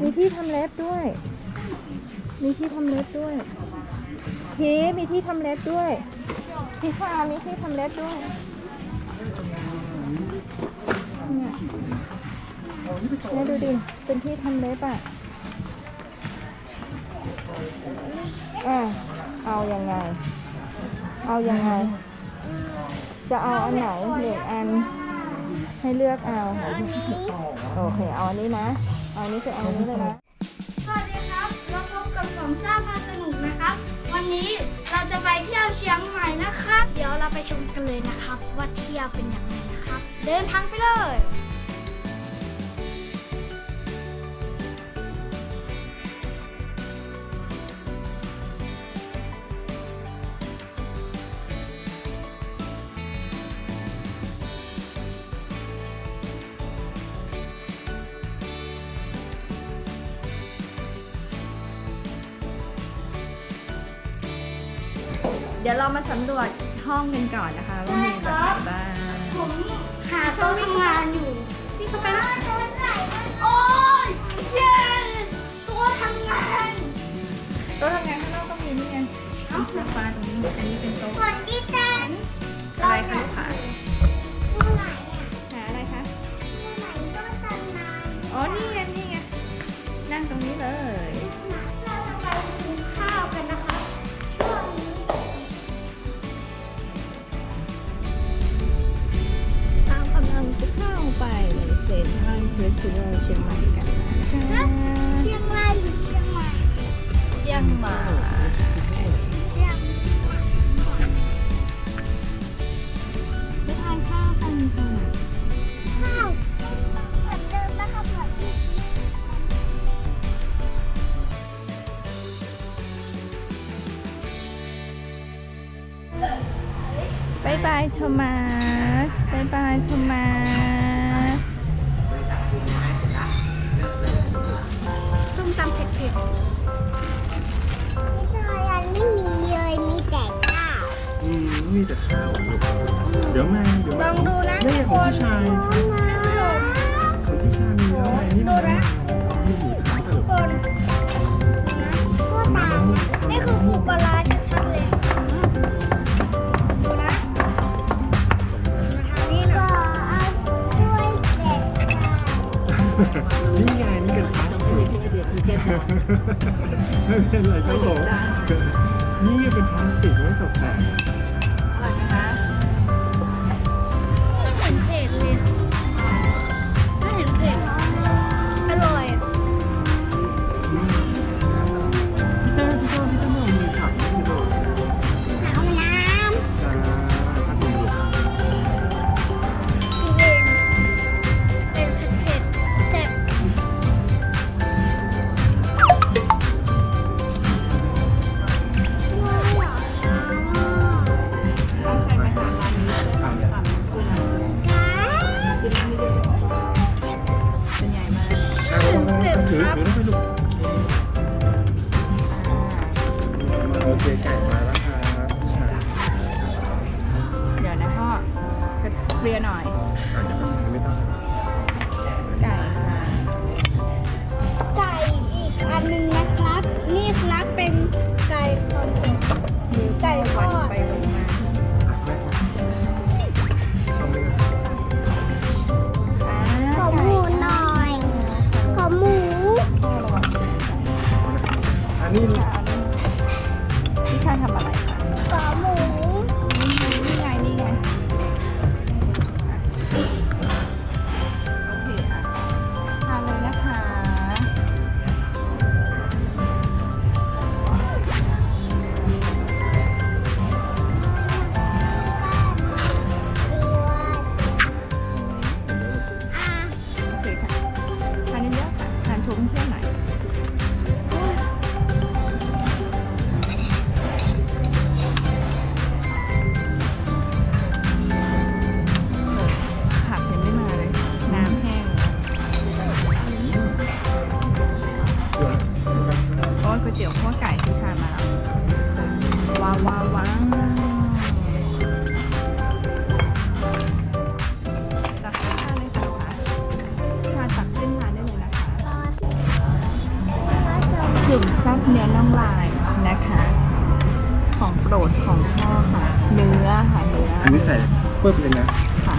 มีที่ทำเล็บด้วย มีที่ทำเล็บด้วยพีมีที่ทำเล็บด้วย พี่ฟ้ามีที่ทำเล็บด้วยเนี่ยเนี่ยดูดิ เป็นที่ทำเล็บอะอะเอายังไง เอายังไง จะเอาอันไหนหนึ่งอัน ให้เลือกเอา โอเค เอาอันนี้นะ อันนี้คือเอาอันนี้เลยนะสวัสดีครับเราพบกับสมซ่าพาสนุกนะครับ วันนี้เราจะไปเที่ยวเชียงใหม่นะครับ เดี๋ยวเราไปชมกันเลยนะครับ ว่าเที่ยวเป็นยังไงนะครับ เดินทางไปเลย เดี๋ยวเรามาสำรวจห้องกันก่อนนะคะว่ามีแบบไหนบ้างผมหาโต๊ะทำงานอยู่พี่เข้าไปนะโอ้ย yes ตัวทำงานโต๊ะทำงานข้างนอกก็มีนี่ไงมีโซฟาตรงนี้อันนี้เป็นโต๊ะก่อนที่จะายบายโทมัสบายบายโทมัสส้มตำเผ็ดๆไม่ใช่อันไม่มีเลยมีแต่ข้าว อืมมีแต่ข้าวลูกเดี๋ยวมาเดี๋ยวลมา ไม่เป็นไรครับผมนี่เป็นพลาสติกไว้ตกแต่ง วยเตี๋ยวข้าวไก่ที่ชายมาแล้วว้าวว้าวาวตักขึ้นมาวเลยค่ะลูกค้าตักขึ้นมาได้เลยนะคะจุ่มซับเนื้อน้ำลายนะคะ ของโปรดของพ่อค่ะ เนื้อค่ะเนื้ออันนี้ใส่เพิ่มเลยนะค่ะ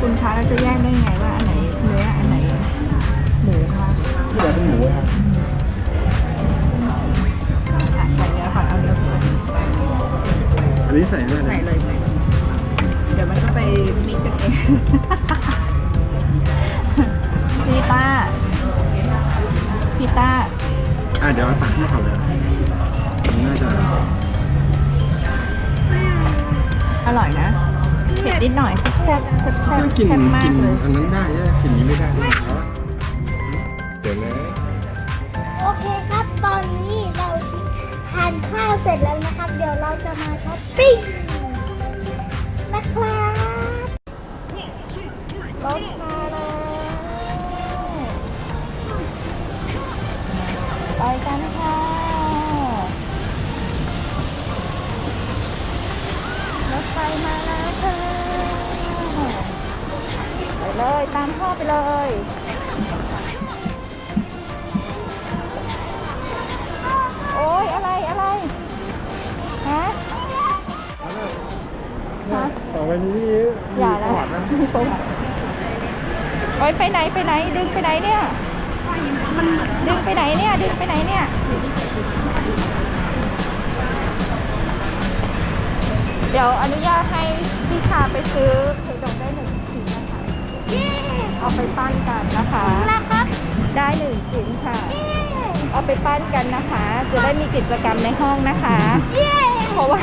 คุณคะเราจะแยกได้ไงว่าอันไหนเนื้ออันไหนหมูคะที่เหลือเป็นหมู นนี้ใส่ด้วยนะใส่เลยใส่เลยเดี๋ยวมันก็ไปมิกกันเอง พี่ต้าพี่ต้าอะเดี๋ยวเอาตักขึ้นมาก่อนเลยอันนี้น่าจะอร่อยนะเผ็ดนิดหน่อยแซ่บแซ่บแซ่บไม่กินแซ่บมากิกนเลยอันนั้นได้ใช่ไหมกินนี้ไม่ได้ใช่ไหมครับเดี๋ยวนะ โอเคครับ ตอนนี้เรานข้าวเสร็จแล้วนะครับ เดี๋ยวเราจะมาช้อปปิ้งนะครับรสชาแล้วไปกันค่ะรถไฟมาแล้วค่ะไปเลยตามพ่อไปเลย ฮะต่อไปนี้อย่าแล้วถอดนะมีประวัติโอ้ยไปไหนไปไหนดึงไปไหนเนี่ยดึงไปไหนเนี่ยดึงไปไหนเนี่ยเดี๋ยวอนุญาตให้พี่ชาไปซื้อเคดงได้หนึ่งชิ้นนะคะเย้เอาไปปั้นกันนะคะนะครับได้หนึ่งชิ้นค่ะเย้เอาไปปั้นกันนะคะ จะได้มีกิจกรรมในห้องนะคะเย้เพราะว่า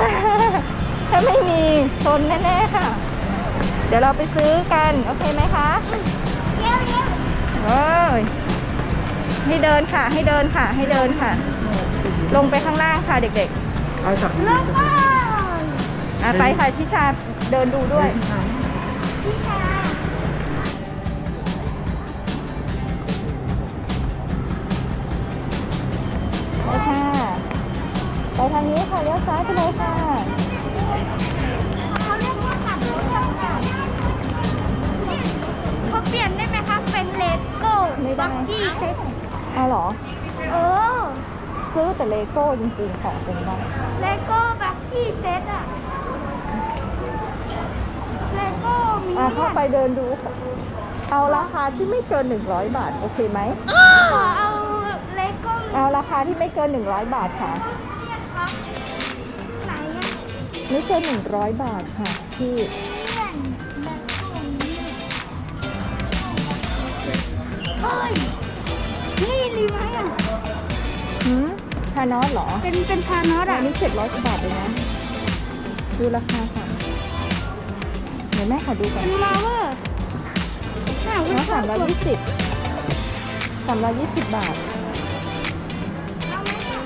ถ้าไม่มีชนแน่ๆค่ะ เดี๋ยวเราไปซื้อกัน โอเคไหมคะเย้เย้เอ้ยให้เดินค่ะ ให้เดินค่ะ ให้เดินค่ะ ลงไปข้างล่างค่ะเด็กเอาจับเริ่มก่อนๆอะไปค่ะชิชาเดินดูด้วย พี่ชาไปค่ะ ไปทางนี้ค่ะเลี้ยวซ้ายไปเลยค่ะ แต่เลโก้จริงๆของเป็นบ้างเลโก้บักกี้เซ็ตอะเลโก้มีอะเนี่เข้ายไปเดินดูค่ะเอาราคาที่ไม่เกิน 100 บาท โอเคไหมขอเอาเลโก้เอาราคาที่ไม่เกิน 100 บาทค่ะเนี่ยครับไหนอะไม่เกิน 100 บาทค่ะพี่เพื่อนเลโก้เนี่ยเฮ้ยนี่รีไหมอะหื มทานอสเหรอเป็นเป็นพานอสอัอะนนี้เจ็ดร้อยกว่าบาทเลยนะ ดูราคาค่ะเดี๋ยวแม่ขอดูก่อนเป็นมาเวอร์น่าเนาะสามร้อยยี่สิบสามร้อยยี่สิบบาท เอาไหมอะ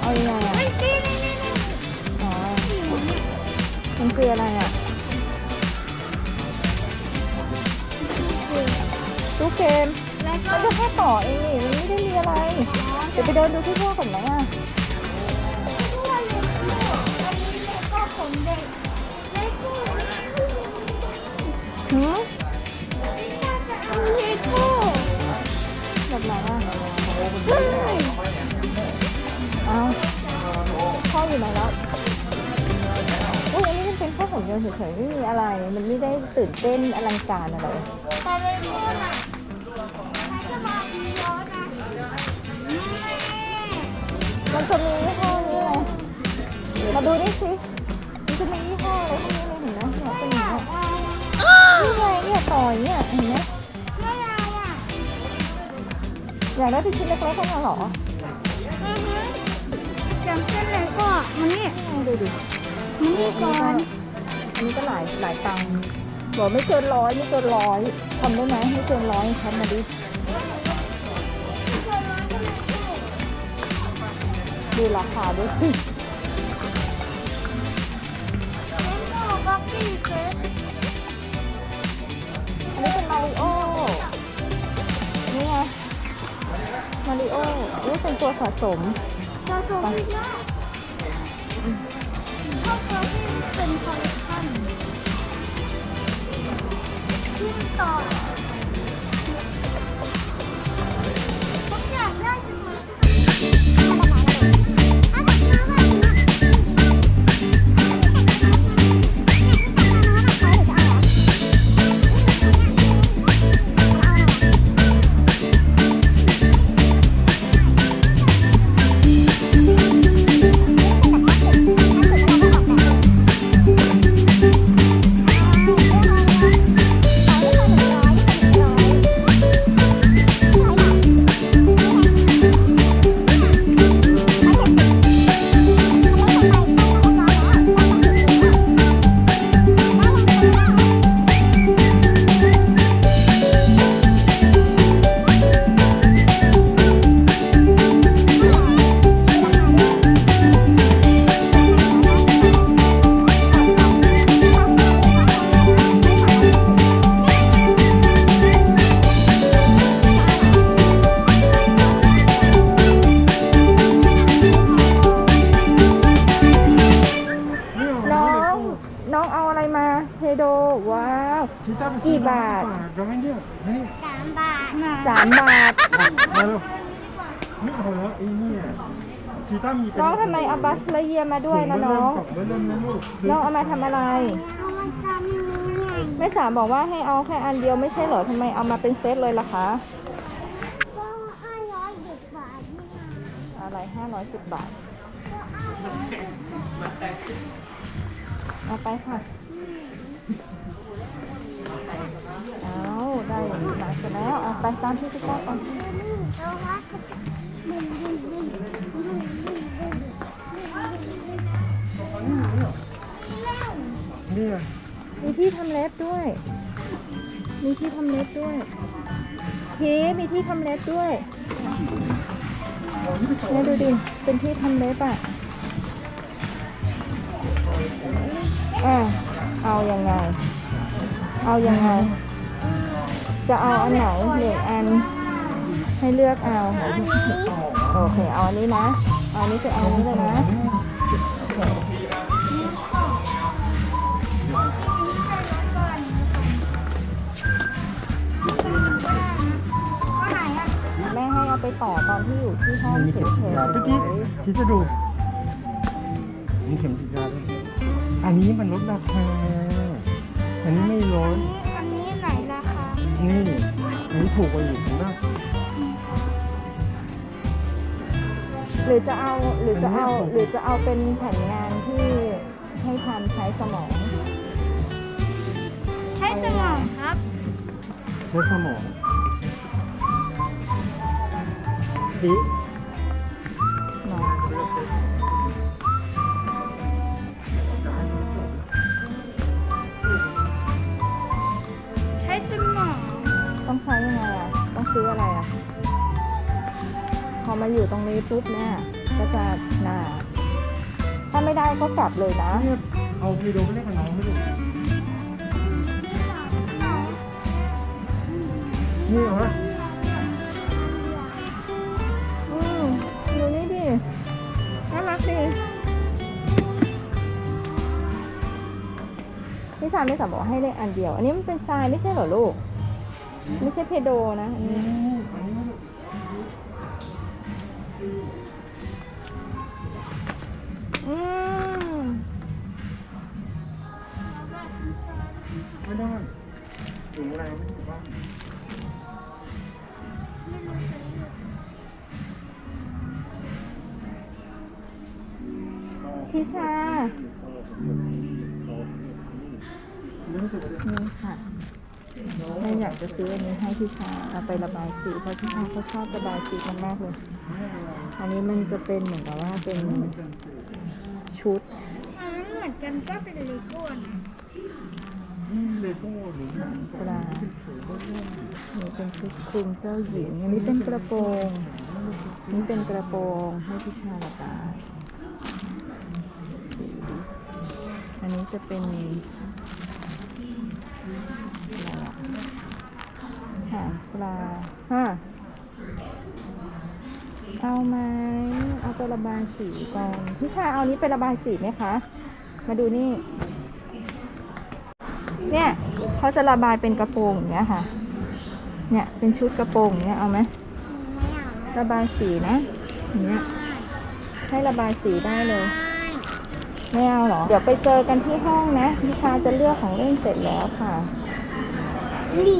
เอายังไงอะเฮ้ยนี่นี่นี่นี่อ๋อมันคืออะไรอะตู้เกมแล้วก็ มันก็แค่ต่อเองนี่มันไม่ได้มีอะไร เดี๋ยวไปเดินดูที่ทั่วก่อนไหมอะด้วเลโก้อันนี้เลโก้ของเด็กเลโก้หืมเลโก้แบบไหนอะเฮ้ยเอาพ่ออยู่ไหนแล้วอุ้ยอันนี้มันเป็นแค่ผมยนต์เฉยๆไม่มีอะไร มันไม่ได้ตื่นเต้นอลังการอะไร มันจะมียี่ห้อนี้ไงมาดูนี่สิมันจะมียี่ห้ออะไรพวกนี้เลยเห็นไหมเนี่ยเป็นอย่างนี้นี่ไงเนี่ยต่อยเนี่ยเห็นไหมไม่เอาอะอยากได้เป็นชิ้นเล็กๆแค่นั้นเหรออย่างเช่นเลโก้อะมันนี่นี่ดูดิมันนี่ก่อนอันนี้ก็หลายหลายตังค์บอกไม่เกินร้อยไม่เกินร้อยทำได้ไหมไม่เกินร้อยทำมาดิ ดูราคาด้วยสิเลโก้บักกี้เซตอันนี้เป็นมาริโอ นี่ไง มาริโอนี่เป็นตัวสะสมสะสมอีกแล้วชอบตัวที่เป็นคอลเลคชันที่ต่อ เป็นน้องทำไมเอาบัสละเยียมาด้วยนะน้องกล่องเบอร์เริ่มนะลูกน้องเอามาทำอะไร เอามาทำยังไงแม่สามบอกว่าให้เอาแค่อันเดียวไม่ใช่เหรอทำไมเอามาเป็นเซตเลยล่ะคะก็ห้าร้อยเด็ดบาทนี่นะอะไรห้าร้อยสิบบาทก็ห้าร้อยเด็ดบาทเอาไปค่ะเอาได้มาเสร็จแล้วเอาไปตามที่พี่ก้าก่อนเร นี่มีที่ทำเล็บด้วย มีที่ทำเล็บด้วยพีมีที่ทำเล็บด้วยเนี่ยดูดิ เป็นที่ทำเล็บอะอะเอายังไง เอายังไง จะเอาอันไหนหนึ่งอันให้เลือกเอา โอเค เอาอันนี้นะ อาอันนี้คือเอาอันนี้เลยนะแม่ให้เอาไปต่อตอนที่อยู่ที่ห้องมีเฉเข็มฉีดยยาพี่กิ๊กชี้จะดูมีเข็มฉีดยาด้วยอันนี้มันลดราคา อันนี้ไม่ลดอันนี้ไหนราคา นี่อันนี้ถูกกว่าอีกเห็นปะ หรือจะเอาหรือจะเอาหรือจะเอาเป็นแผนงานที่ให้ทำใช้สมอง ใช้สมองครับ ใช้สมองดิเนาะใช้สมอง ต้องใช้ยังไงอะต้อง พอมาอยู่ตรงนี้ปุ๊บเนี่ยก็จะหนาถ้าไม่ได้ก็กลับเลยนะเนี่ยเอาวีดีโอไปเล่นกับน้องไม่ดูนี่เหรออืมดูนี่ดิน่ารักดิพี่สามไม่สามบอกให้เล่นอันเดียว อันนี้มันเป็นทรายไม่ใช่เหรอลูก ไม่ใช่เพโดนะอันนี้ พี่ชานี่รู้สึกว่าจะนี่ค่ะแม่อยากจะซื้ออันนี้ให้พี่ชาเอาไประบายสีเพราะพี่ชาเขาชอบระบายสีกันมากเลย อันนี้มันจะเป็นเหมือนกับว่าเป็นชุดอันนั้นเหมือนกันก็เป็นเลโก้นะนี่เลโก้หรือปลานี่เป็นชุดคลุมเจ้าหญิงอันนี้เป็นกระโปรง นี่เป็นกระโปรงให้พี่ชาระบาย อันนี้จะเป็นอะไรอะหางปลาฮะเอาไหมเอาไประบายสีก่อนพี่ชาเอานี้ไประบายสีไหมคะ มาดูนี่ เนี่ยเขาจะระบายเป็นกระโปรงอย่างเงี้ยค่ะ เนี่ยเป็นชุดกระโปรงอย่างเงี้ยเอาไหมไม่เอาระบายสีนะอย่างเงี้ยให้ระบายสีได้เลย ไม่เอาหรอ เดี๋ยวไปเจอกันที่ห้องนะนิชาจะเลือกของเล่นเสร็จแล้วค่ะ นี่